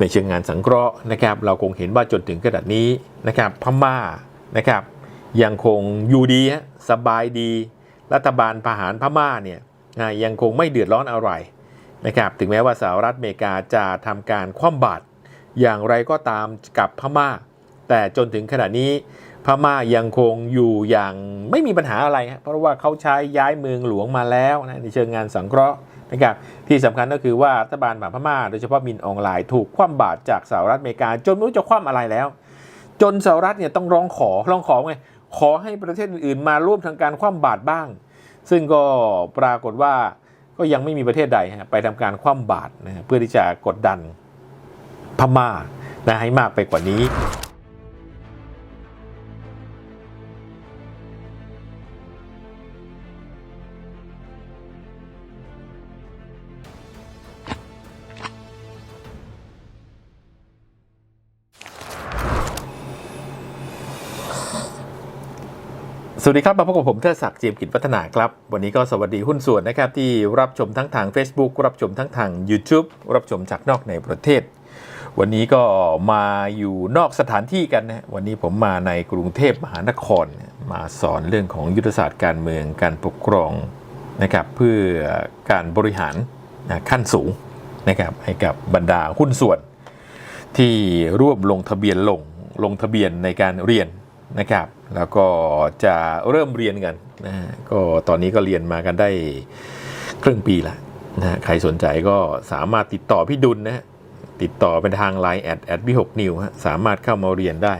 ในเชิงงานสังเคราะห์นะครับ เราคงเห็นว่าจนถึงขนาดนี้นะครับพม่านะครับ ยังคงอยู่ดีสบายดี รัฐบาลทหารพม่าเนี่ยยังคงไม่เดือดร้อนอะไรนะครับถึงแม้ว่าสหรัฐอเมริกาจะทำการคว่ำบาตรอย่างไรก็ตามกับพม่า แต่จนถึงขณะนี้พม่ายังคงอยู่อย่างไม่มีปัญหาอะไร เพราะว่าเขาใช้ย้ายเมืองหลวงมาแล้วนะในเชิงงานสังเคราะห์ นะครับที่สำคัญก็คือว่ารัฐบาลพม่าโดยเฉพาะมินออนไลน์ถูกคว่ำบาตรจากสหรัฐอเมริกา จนไม่รู้จะคว่ำอะไรแล้ว จนสหรัฐเนี่ยต้องร้องขอร้องขอไงขอให้ประเทศอื่นๆ มาร่วมทางการคว่ำบาตรบ้าง ซึ่งก็ปรากฏว่าก็ยังไม่มีประเทศใดฮะไปทำการคว่ำบาตรนะเพื่อที่จะกดดันพม่านะให้มากไปกว่านี้ วัสดีครับ มาพบกับผมเทิดศักดิ์เจียมกิจพัฒนาครับ วันนี้ก็สวัสดีหุ้นส่วนนะครับที่รับชมทั้งทาง Facebook รับชมทั้งทาง YouTube รับชมจากนอกในประเทศ วันนี้ก็มาอยู่นอกสถานที่กันนะวันนี้ผมมาในกรุงเทพมหานคร มาสอนเรื่องของยุทธศาสตร์การเมืองการปกครองนะครับเพื่อการบริหารนะขั้นสูงนะครับให้กับบรรดาหุ้นส่วน ที่ร่วมลงทะเบียนลงลงทะเบียนในการเรียนนะครับ แล้วก็จะเริ่มเรียนกันนะก็ตอนนี้ก็เรียนมากันได้ครึ่งปีละนะใครสนใจก็สามารถติดต่อพี่ดุลนะฮะติดต่อเป็นทาง Line แอดแอดพี่หกนิวฮะสามารถเข้ามาเรียนได้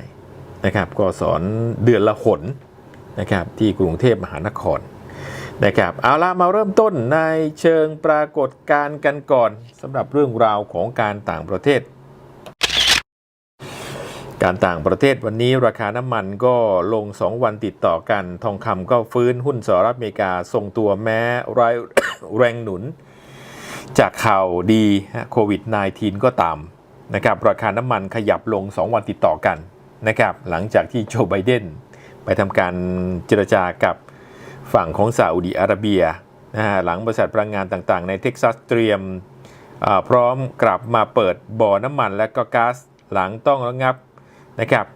นะครับ ก็สอนเดือนละหนนะครับที่กรุงเทพมหานครนะครับเอาละมาเริ่มต้นในเชิงปรากฏการณ์กันก่อนสำหรับเรื่องราวของการต่างประเทศ การต่างประเทศวันนี้ราคาน้ำมันก็ลง 2 วันติดต่อกัน ทองคำก็ฟื้นหุ้นสหรัฐอเมริกาทรงตัวแม้รายแรงหนุน จากข่าวดีโควิด -19 ก็ตามนะครับราคาน้ำมันขยับลง 2 วันติดต่อกันนะครับหลังจากที่โจไบเดนไปทำการเจรจากับฝั่งของซาอุดีอาระเบียนะฮะหลังบริษัทพลังงานต่างๆ ในเท็กซัสเตรียมพร้อมกลับมาเปิดบ่อน้ำมันและก็ก๊าซหลังต้องระงับ นะครับ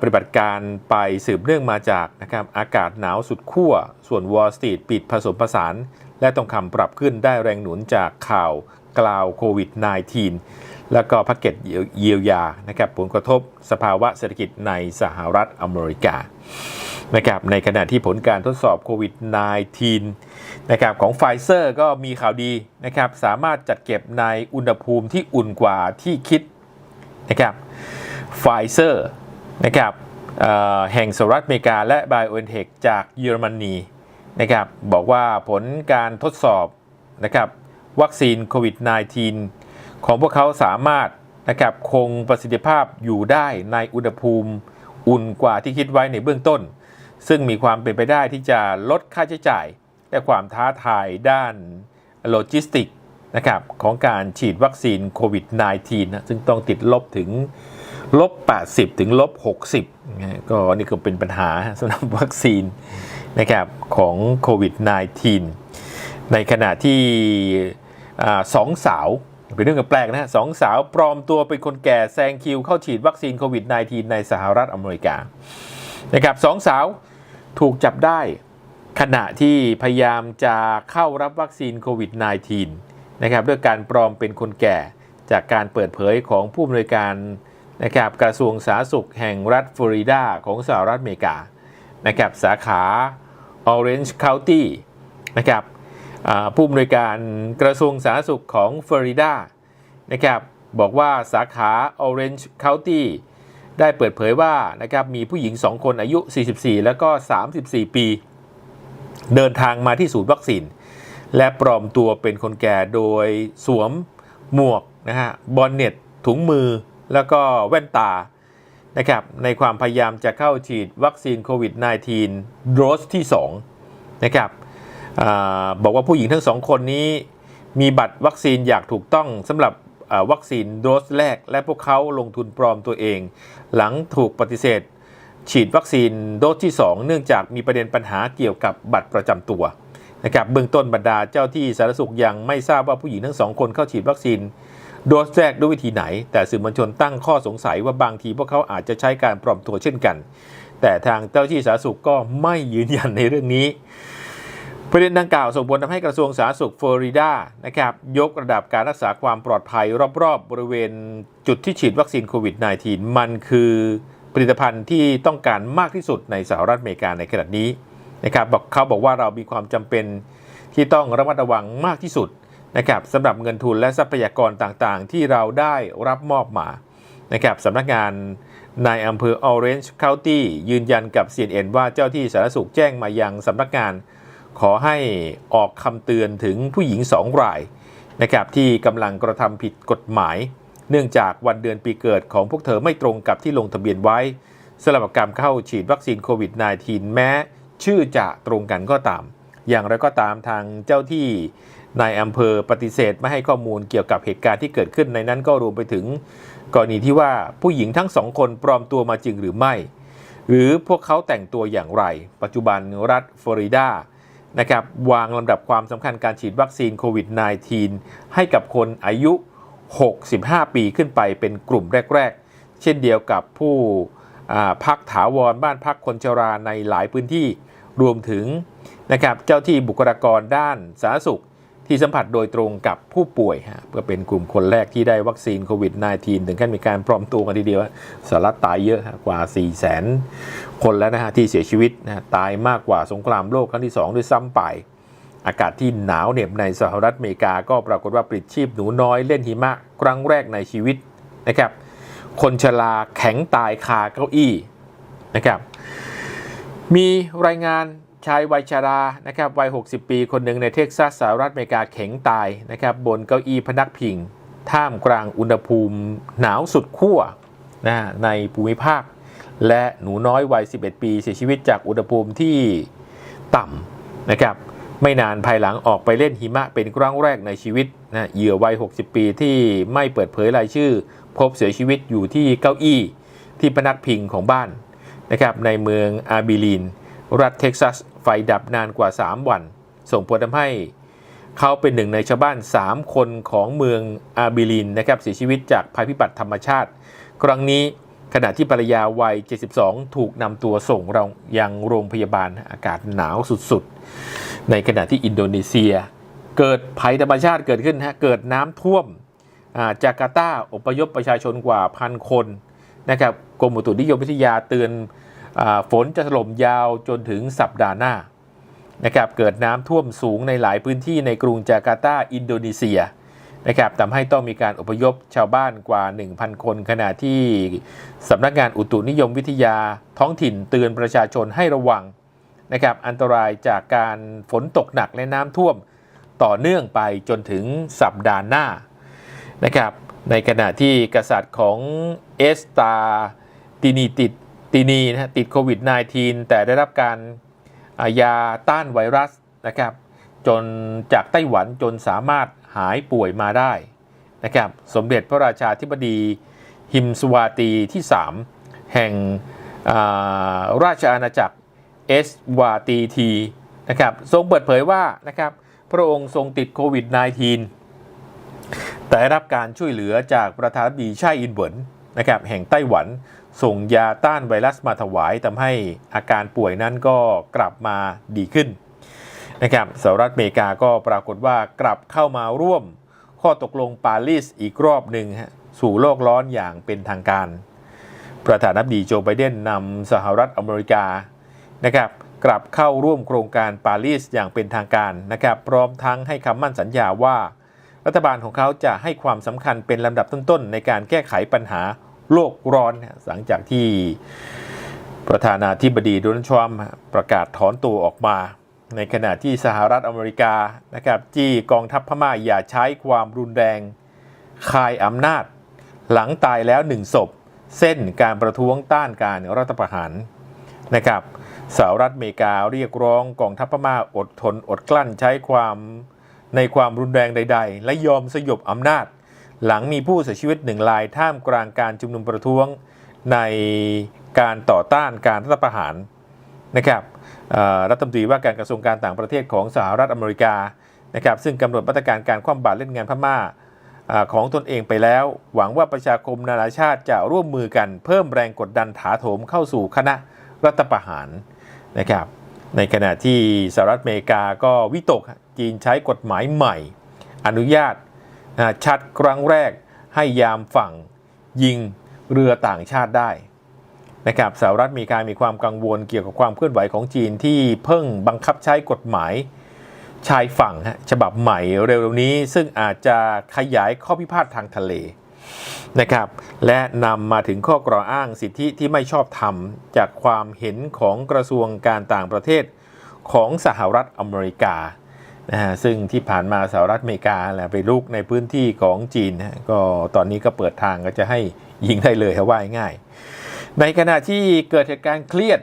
ปฏิบัติการไปสืบเนื่องมาจากนะครับอากาศหนาวสุดขั้ว ส่วนวอลสตรีทปิดผสมผสาน และต้องคำปรับขึ้นได้แรงหนุนจากข่าวกล่าวโควิด -19 แล้วก็พ็กเกจเยียวยานะครับผลกระทบสภาวะเศรษฐกิจในสหรัฐอเมริกานะครับในขณะที่ผลการทดสอบโควิด -19 นะครับของไฟเซอร์ก็มีข่าวดีนะครับสามารถจัดเก็บในอุณหภูมิที่อุ่นกว่าที่คิดนะครับ ไฟเซอร์นะครับแห่งสหรัฐอเมริกาและ b i o n t e c h จากเยอรมนีนะครับบอกว่าผลการทดสอบนะครับวัคซีนโควิด -19 ของพวกเขาสามารถนะครับคงประสิทธิภาพอยู่ได้ในอุณหภูมิอุ่นกว่าที่คิดไว้ในเบื้องต้น ซึ่งมีความเป็นไปได้ที่จะลดค่าใช้จ่าย และความท้าทายด้านโลจิสติกนะครับของการฉีดวัคซีนโควิด -19 นะซึ่งต้องติดลบถึง ลบ 80 ถึงลบ 60นะฮะก็นี่ก็เป็นปัญหาสำหรับวัคซีนนะครับของโควิด -19 ในขณะที่สองสาวเป็นเรื่องแปลกนะฮะสองสาวปลอมตัวเป็นคนแก่แซงคิวเข้าฉีดวัคซีนโควิด -19 ในสหรัฐอเมริกานะครับสองสาวถูกจับได้ขณะที่พยายามจะเข้ารับวัคซีนโควิด -19 นะครับด้วยการปลอมเป็นคนแก่จากการเปิดเผยของผู้อำนวยการ นะครับกระทรวงสาธารณสุขแห่งรัฐฟลอริดาของสหรัฐอเมริกานะครับสาขา Orange County นะครับผู้อำนวยการกระทรวงสาธารณสุขของฟลอริดานะครับบอกว่าสาขา Orange County ได้เปิดเผยว่านะครับมีผู้หญิง 2 คนอายุ 44 แล้วก็ 34 ปี เดินทางมาที่ศูนย์วัคซีน และปลอมตัวเป็นคนแก่โดยสวมหมวกนะฮะบอนเน็ตถุงมือ แล้วก็แว่นตานะครับในความพยายามจะเข้าฉีดวัคซีนโควิด -19 โดสที่ 2 นะครับอบอกว่าผู้หญิงทั้งสองคนนี้ มีบัตรวัคซีนอย่างถูกต้องสำหรับวัคซีนโดสแรก และพวกเขาลงทุนปลอมตัวเอง หลังถูกปฏิเสธ ฉีดวัคซีนโดสที่ 2 เนื่องจากมีประเด็นปัญหาเกี่ยวกับบัตรประจำตัวนะครับเบื้องต้นบรรดาเจ้าที่สาธารณสุขยังไม่ทราบว่าผู้หญิงทั้งสองคนเข้าฉีดวัคซีน โดสแรกด้วยวิธีไหน แต่สื่อมวลชนตั้งข้อสงสัยว่าบางทีพวกเขาอาจจะใช้การปลอมตัวเช่นกัน แต่ทางเจ้าหน้าที่สาธารณสุขก็ไม่ยืนยันในเรื่องนี้ประเด็นดังกล่าวส่งผลทำให้กระทรวงสาธารณสุขฟลอริดานะครับยกระดับการรักษาความปลอดภัยรอบๆ บริเวณจุดที่ฉีดวัคซีนโควิด -19 มันคือผลิตภัณฑ์ที่ต้องการมากที่สุดในสหรัฐอเมริกาในขณะนี้นะครับบอกเขาบอกว่าเรามีความจำเป็นที่ต้องระมัดระวังมากที่สุด นะครับสำหรับเงินทุนและทรัพยากรต่างๆ ที่เราได้รับมอบมานะครับสำนักงานนายอำเภอ Orange County ยืนยันกับ CNN ว่าเจ้าที่สาธารณสุขแจ้งมายังสำนักงาน ขอให้ออกคำเตือนถึงผู้หญิงสองรายนะครับที่กำลังกระทำผิดกฎหมาย เนื่องจากวันเดือนปีเกิดของพวกเธอไม่ตรงกับที่ลงทะเบียนไว้สำหรับการเข้าฉีดวัคซีนโควิด -19 แม้ชื่อจะตรงกันก็ตาม อย่างไรก็ตามทางเจ้าที่ นายอำเภอปฏิเสธไม่ให้ข้อมูลเกี่ยวกับเหตุการณ์ที่เกิดขึ้นในนั้นก็รวมไปถึงกรณีที่ว่าผู้หญิงทั้งสองคนปลอมตัวมาจริงหรือไม่ หรือพวกเขาแต่งตัวอย่างไร ปัจจุบันรัฐฟลอริดานะครับวางลำดับความสำคัญการฉีดวัคซีนโควิด -19 ให้กับคนอายุ 65 ปีขึ้นไปเป็นกลุ่มแรก ๆ เช่นเดียวกับผู้พักถาวรบ้านพักคนชราในหลายพื้นที่รวมถึงนะครับเจ้าที่บุคลากรด้านสาธารณสุข ที่สัมผัสโดยตรงกับผู้ป่วยฮะเพื่อเป็นกลุ่มคนแรกที่ได้วัคซีนโควิด -19 ถึงขั้นมีการปลอมตัวกันทีเดียวสหรัฐตายเยอะกว่า 4 0 0 0 0 0คนแล้วนะฮะที่เสียชีวิตนะตายมากกว่าสงครามโลกครั้งที่ 2 ด้วยซ้ำไป อากาศที่หนาวเหน็บในสหรัฐอเมริกาก็ปรากฏว่าปลิดชีพหนูน้อยเล่นหิมะครั้งแรกในชีวิตนะครับ คนชราแข็งตายคาเก้าอี้นะครับมีรายงาน ชายวัยชรานะครับวัย 60 ปีคนหนึ่งในเท็กซัสสหรัฐอเมริกาแข็งตายนะครับบนเก้าอี้พนักพิง ท่ามกลางอุณหภูมิหนาวสุดขั้วนะในภูมิภาค และหนูน้อยวัย 11 ปีเสียชีวิตจากอุณหภูมิที่ต่ำนะครับไม่นานภายหลังออกไปเล่นหิมะเป็นครั้งแรกในชีวิตนะเหยื่อวัย 60 ปีที่ไม่เปิดเผยรายชื่อ พบเสียชีวิตอยู่ที่เก้าอี้ที่พนักพิงของบ้านนะครับในเมืองอาร์บิลีน รัฐเท็กซัส ไฟดับนานกว่า 3 วัน ส่งผลทำให้เขาเป็นหนึ่งในชาวบ้าน 3 คนของเมืองอาบิลีนนะครับเสียชีวิตจากภัยพิบัติธรรมชาติ ครั้งนี้ขณะที่ภรรยาวัย 72 ถูกนำตัวส่งเรายังโรงพยาบาลอากาศหนาวสุดๆ ในขณะที่อินโดนีเซีย เกิดภัยธรรมชาติเกิดขึ้นฮะเกิดน้ำท่วมอ่าจาการ์ตาอพยพประชาชนกว่าพันคนนะครับกรมอุตุนิยมวิทยาเตือน ฝนจะถล่มยาวจนถึงสัปดาห์หน้านะครับเกิดน้ำท่วมสูงในหลายพื้นที่ในกรุงจาการ์ตาอินโดนีเซียนะครับทำให้ต้องมีการอพยพชาวบ้านกว่า 1,000 คน ขณะที่สำนักงานอุตุนิยมวิทยาท้องถิ่นเตือนประชาชนให้ระวังนะครับอันตรายจากการฝนตกหนักและน้ำท่วมต่อเนื่องไปจนถึงสัปดาห์หน้านะครับในขณะที่กษัตริย์ของเอสตาตินีติด ตินีนะฮะติดโควิด -19 แต่ได้รับการยาต้านไวรัสนะครับ จนจากไต้หวันจนสามารถหายป่วยมาได้นะครับ สมเด็จพระราชาธิบดีฮิมสวาตีที่ 3 แห่งอาราชอาณาจักรเอสวาตีทีนะครับ ทรงเปิดเผยว่านะครับ พระองค์ทรงติดโควิด -19 แต่ได้รับการช่วยเหลือจากประธานาธิบดีไช่อินเวิน นะครับแห่งไต้หวันส่งยาต้านไวรัสมาถวายทำให้อาการป่วยนั้นก็กลับมาดีขึ้นนะครับสหรัฐอเมริกาก็ปรากฏว่ากลับเข้ามาร่วมข้อตกลงปารีสอีกรอบหนึ่งสู่โลกร้อนอย่างเป็นทางการ ประธานาธิบดีโจไบเดนนำสหรัฐอเมริกานะครับกลับเข้าร่วมโครงการปารีสอย่างเป็นทางการนะครับพร้อมทั้งให้คำมั่นสัญญาว่า รัฐบาลของเขาจะให้ความสำคัญเป็นลำดับต้นๆ ในการแก้ไขปัญหาโลกร้อนนะหลังจากที่ประธานาธิบดีโดนัลด์ทรัมป์ประกาศถอนตัวออกมา ในขณะที่สหรัฐอเมริกานะครับจี้กองทัพพม่าอย่าใช้ความรุนแรงคายอำนาจ หลังตายแล้วหนึ่งศพ เส้นการประท้วงต้านการรัฐประหารนะครับสหรัฐอเมริกาเรียกร้องกองทัพพม่าอดทนอดกลั้นใช้ความ ในความรุนแรงใด ๆ และยอมสยบอำนาจ หลังมีผู้เสียชีวิตหนึ่งรายท่ามกลางการชุมนุมประท้วงในการต่อต้านการรัฐประหารนะครับรัฐมนตรีว่าการกระทรวงการต่างประเทศของสหรัฐอเมริกานะครับซึ่งกำหนดมาตรการการคว่ำบาตรเล่นงานพม่าอของตนเองไปแล้ว หวังว่าประชาคมนานาชาติจะร่วมมือกันเพิ่มแรงกดดันถาโถมเข้าสู่คณะรัฐประหารนะครับในขณะที่สหรัฐอเมริกาก็วิตก จีนใช้กฎหมายใหม่ อนุญาตชัดครั้งแรกให้ยามฝั่งยิงเรือต่างชาติได้นะครับสหรัฐมริการมีความกังวลเกี่ยวกับความเคลื่อนไหวของจีนที่เพิ่งบังคับใช้กฎหมายชายฝั่งฉบับใหม่เร็วๆนี้ ซึ่งอาจจะขยายข้อพิพาททางทะเลนะครับและนำมาถึงข้อกล่าวอ้างสิทธิที่ไม่ชอบธรรม จากความเห็นของกระทรวงการต่างประเทศของสหรัฐอเมริกา นะฮะซึ่งที่ผ่านมาสหรัฐอเมริกาแหละไปลุกในพื้นที่ของจีนนะก็ตอนนี้ก็เปิดทางก็จะให้ยิงได้เลยว่าง่าย ในขณะที่เกิดเหตุการณ์เครียด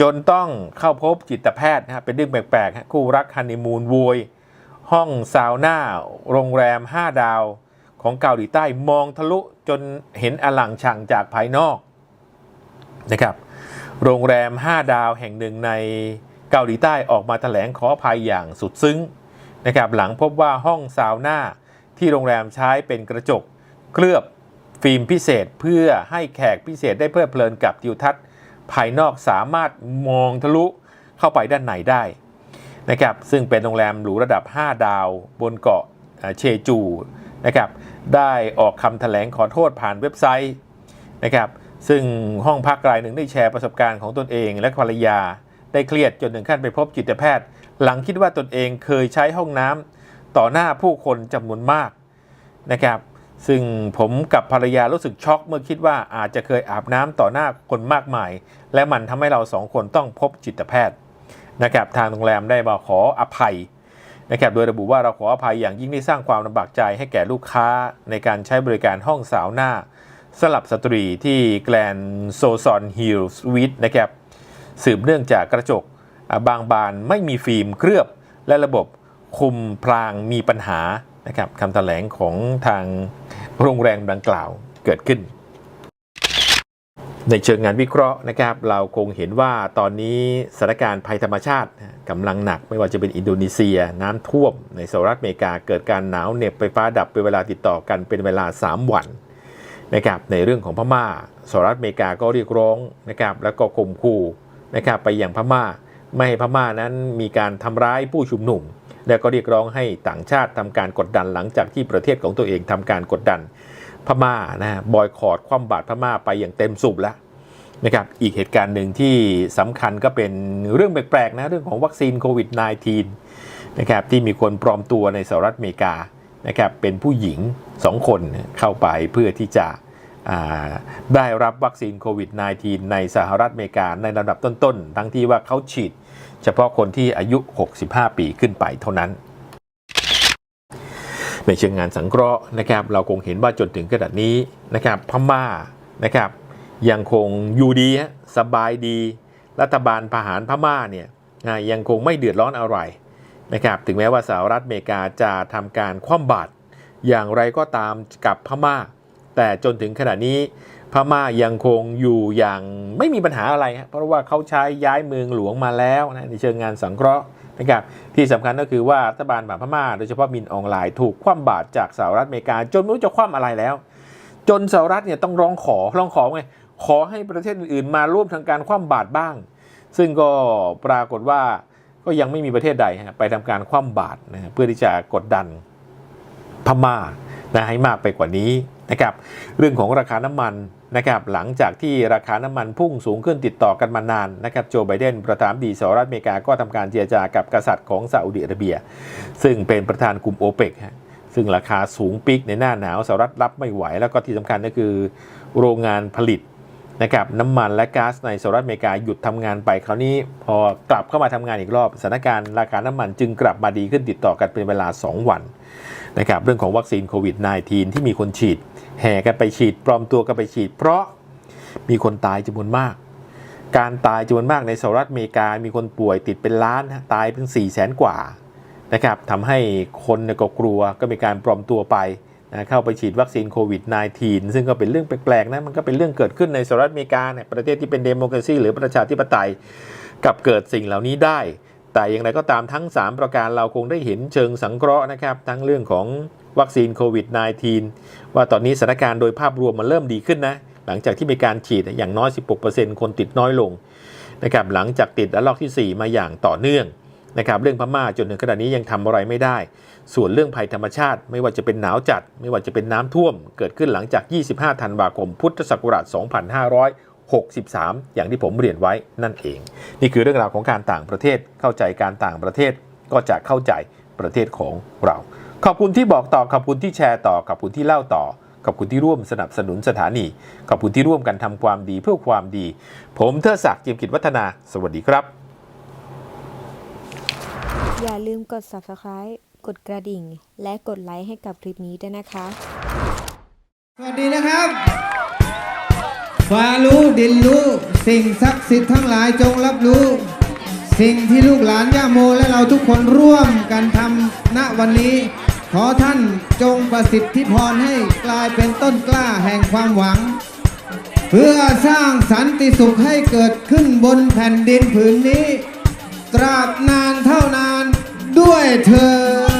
จนต้องเข้าพบจิตแพทย์นะฮะเป็นเรื่องแปลกๆคู่รักฮันนีมูนโวยห้องซาวน่าโรงแรม 5 ดาวของเกาหลีใต้มองทะลุจนเห็นอลังชังจากภายนอกนะครับ โรงแรม 5 ดาวแห่งหนึ่งใน เกาหลีใต้ออกมาแถลงขออภัยอย่างสุดซึ้งนะครับหลังพบว่าห้องซาวน่าที่โรงแรมใช้เป็นกระจกเคลือบฟิล์มพิเศษเพื่อให้แขกพิเศษได้เพลิดเพลินกับทิวทัศน์ภายนอกสามารถมองทะลุเข้าไปด้านในได้นะครับซึ่งเป็นโรงแรมหรูระดับ 5 ดาวบนเกาะเอ่อเชจูนะครับได้ออกคำแถลงขอโทษผ่านเว็บไซต์นะครับซึ่งห้องพักรายหนึ่งได้แชร์ประสบการณ์ของตนเองและภรรยา ได้เครียดจนถึงขั้นไปพบจิตแพทย์ หลังคิดว่าตนเองเคยใช้ห้องน้ำต่อหน้าผู้คนจำนวนมากนะครับ ซึ่งผมกับภรรยารู้สึกช็อกเมื่อคิดว่าอาจจะเคยอาบน้ำต่อหน้าคนมากมาย และมันทำให้เราสองคนต้องพบจิตแพทย์นะครับทางโรงแรมได้มาขออภัยนะครับโดยระบุว่าเราขออภัยอย่างยิ่งที่สร้างความลำบากใจให้แก่ลูกค้าในการใช้บริการห้องสาวหน้าสลับสตรีที่แกลนโซซอนฮิลส์วิทนะครับ สืบเนื่องจากกระจกบางบานไม่มีฟิล์มเคลือบ และระบบคุมพรางมีปัญหานะครับคำแถลงของทางโรงแรมดังกล่าวเกิดขึ้น ในเชิงงานวิเคราะห์นะครับ เราคงเห็นว่าตอนนี้สถานการณ์ภัยธรรมชาติกำลังหนักไม่ว่าจะเป็นอินโดนีเซีย น้ำท่วม ในสหรัฐอเมริกาเกิดการหนาวเหน็บไฟฟ้าดับเป็นเวลาติดต่อกันเป็นเวลา 3 วันนะครับในเรื่องของพม่าสหรัฐอเมริกาก็เรียกร้องนะครับแล้วก็ข่มขู่ นะครับไปยังพม่า ไม่ให้พม่านั้นมีการทำร้ายผู้ชุมนุม แล้วก็เรียกร้องให้ต่างชาติทำการกดดันหลังจากที่ประเทศของตัวเองทำการกดดันพม่านะบอยคอรดคว่ำบาตรพม่าไปอย่างเต็มสูบแล้วนะครับอีกเหตุการณ์หนึ่งที่สำคัญก็เป็นเรื่องแปลกๆนะเรื่องของวัคซีนโควิด -19 นะครับที่มีคนปลอมตัวในสหรัฐอเมริกานะครับเป็นผู้หญิง 2 คนเข้าไปเพื่อที่จะ ได้รับวัคซีนโควิด -19 ในสหรัฐอเมริกาในลำดับต้นๆ ทั้งที่ว่าเขาฉีด เฉพาะคนที่อายุ 65 ปีขึ้นไปเท่านั้น ในเชิงงานสังเคราะห์นะครับ เราคงเห็นว่าจนถึงขนาดนี้นะครับพม่านะครับ ยังคงอยู่ดีสบายดี รัฐบาลทหารพม่าเนี่ยยังคงไม่เดือดร้อนอะไรนะครับ ถึงแม้ว่าสหรัฐอเมริกาจะทำการคว่ำบาตรอย่างไรก็ตามกับพม่า แต่จนถึงขณะนี้พม่ายังคงอยู่อย่างไม่มีปัญหาอะไรเพราะว่าเขาใช้ย้ายเมืองหลวงมาแล้วนะในเชิงงานสังเคราะห์นะครับที่สำคัญก็คือว่ารัฐบาลแบบพม่าโดยเฉพาะมินออนไลน์ถูกคว่ำบาตรจากสหรัฐอเมริกา จนไม่รู้จะคว่ำอะไรแล้ว จนสหรัฐเนี่ยต้องร้องขอร้องขอไงขอให้ประเทศอื่นๆ มาร่วมทางการคว่ำบาตรบ้าง ซึ่งก็ปรากฏว่าก็ยังไม่มีประเทศใดไปทำการคว่ำบาตรนะเพื่อที่จะกดดันพม่านะให้มากไปกว่านี้ นะครับเรื่องของราคาน้ำมันนะครับหลังจากที่ราคาน้ำมันพุ่งสูงขึ้นติดต่อกันมานานนะครับโจไบเดนประธานดีสหรัฐอเมริกาก็ทำการเจรจากับกษัตริย์ของซาอุดิอาระเบีย ซึ่งเป็นประธานกลุ่มโอเปกฮะซึ่งราคาสูงปิกในหน้าหนาวสหรัฐรับไม่ไหว แล้วก็ที่สำคัญก็คือโรงงานผลิตนะครับน้ำมันและก๊าซในสหรัฐอเมริกาหยุดทำงานไป คราวนี้พอกลับเข้ามาทำงานอีกรอบสถานการณ์ราคาน้ำมันจึงกลับมาดีขึ้นติดต่อกันเป็นเวลา 2 วัน นะครับเรื่องของวัคซีนโควิด -19 ที่มีคนฉีด แห่กันไปฉีด ปลอมตัวกันไปฉีด เพราะมีคนตายจำนวนมาก การตายจำนวนมากในสหรัฐอเมริกา มีคนป่วยติดเป็นล้านตายเป็น4 0 0แสนกว่านะครับทำให้คนก็กลัวก็มีการปลอมตัวไปนะเข้าไปฉีดวัคซีนโควิด -19 ซึ่งก็เป็นเรื่องแปลกๆนะมันก็เป็นเรื่องเกิดขึ้นในสหรัฐอเมริกาเนี่ยประเทศที่เป็นเดโมแครซีหรือประชาธิปไตยกับเกิดสิ่งเหล่านี้ได้ แต่อย่างไรก็ตามทั้ง 3 ประการเราคงได้เห็นเชิงสังเคราะห์นะครับ ทั้งเรื่องของวัคซีนโควิด -19 ว่าตอนนี้สถานการณ์โดยภาพรวมมันเริ่มดีขึ้นนะ หลังจากที่มีการฉีดอย่างน้อย 16%คนติดน้อยลงนะครับหลังจากติดระลอกที่ 4 มาอย่างต่อเนื่องนะครับเรื่องพม่าจนถึงขณะนี้ยังทำอะไรไม่ได้ ส่วนเรื่องภัยธรรมชาติ ไม่ว่าจะเป็นหนาวจัด ไม่ว่าจะเป็นน้ำท่วม เกิดขึ้นหลังจาก 25 ธันวาคม พุทธศักราช 2563 อย่างที่ผมเรียนไว้นั่นเอง นี่คือเรื่องราวของการต่างประเทศเข้าใจการต่างประเทศก็จะเข้าใจประเทศของเรา ขอบคุณที่บอกต่อขอบคุณที่แชร์ต่อขอบคุณที่เล่าต่อขอบคุณที่ร่วมสนับสนุนสถานี ขอบคุณที่ร่วมกันทำความดีเพื่อความดี ผมเทอศักดิ์จิมกิจวัฒนา สวัสดีครับ อย่าลืมกด subscribe กดกระดิ่ง และกดไลค์ให้กับคลิปนี้ด้วยนะคะ สวัสดีนะครับฟ้ารู้ ดินรู้ สิ่งศักดิ์สิทธิ์ทั้งหลายจงรับรู้ สิ่งที่ลูกหลานย่าโมและเราทุกคนร่วมกันทำณวันนี้ ขอท่านจงประสิทธิพรให้กลายเป็นต้นกล้าแห่งความหวัง เพื่อสร้างสันติสุขให้เกิดขึ้นบนแผ่นดินผืนนี้ ตราบนานเท่านานด้วยเถิด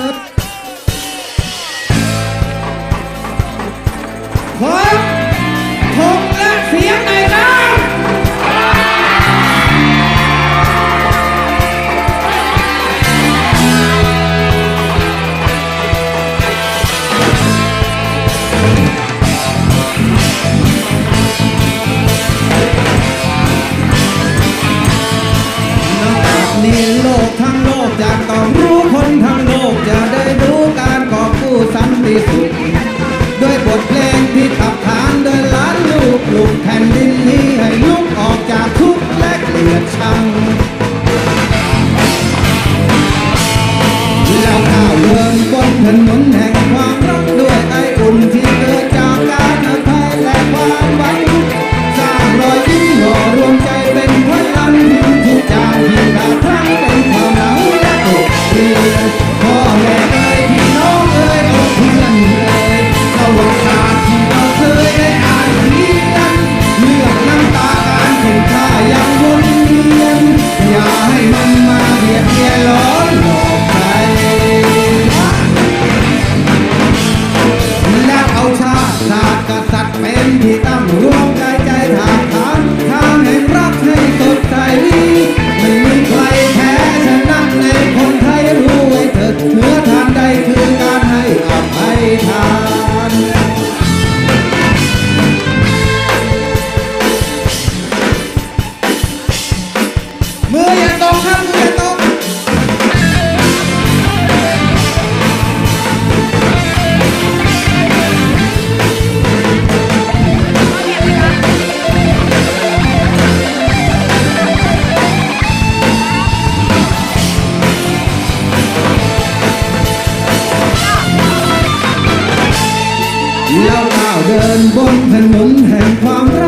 ดินบนถนนแห่งความรัก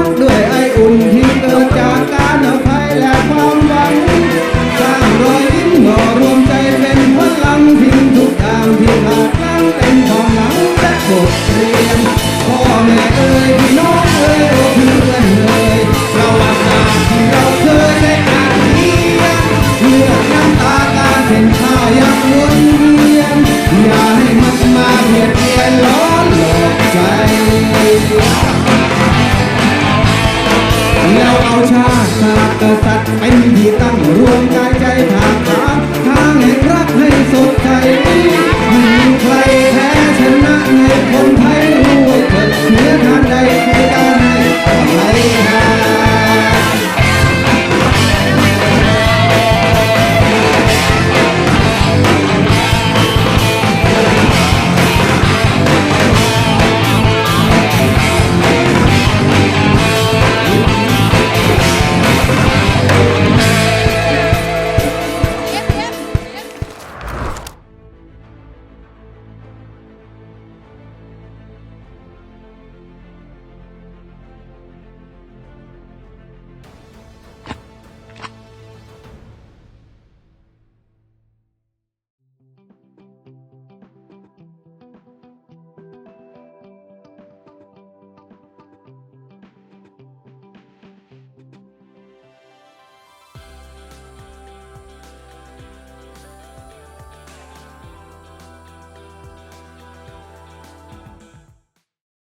ชาติกษัตริย์เป็น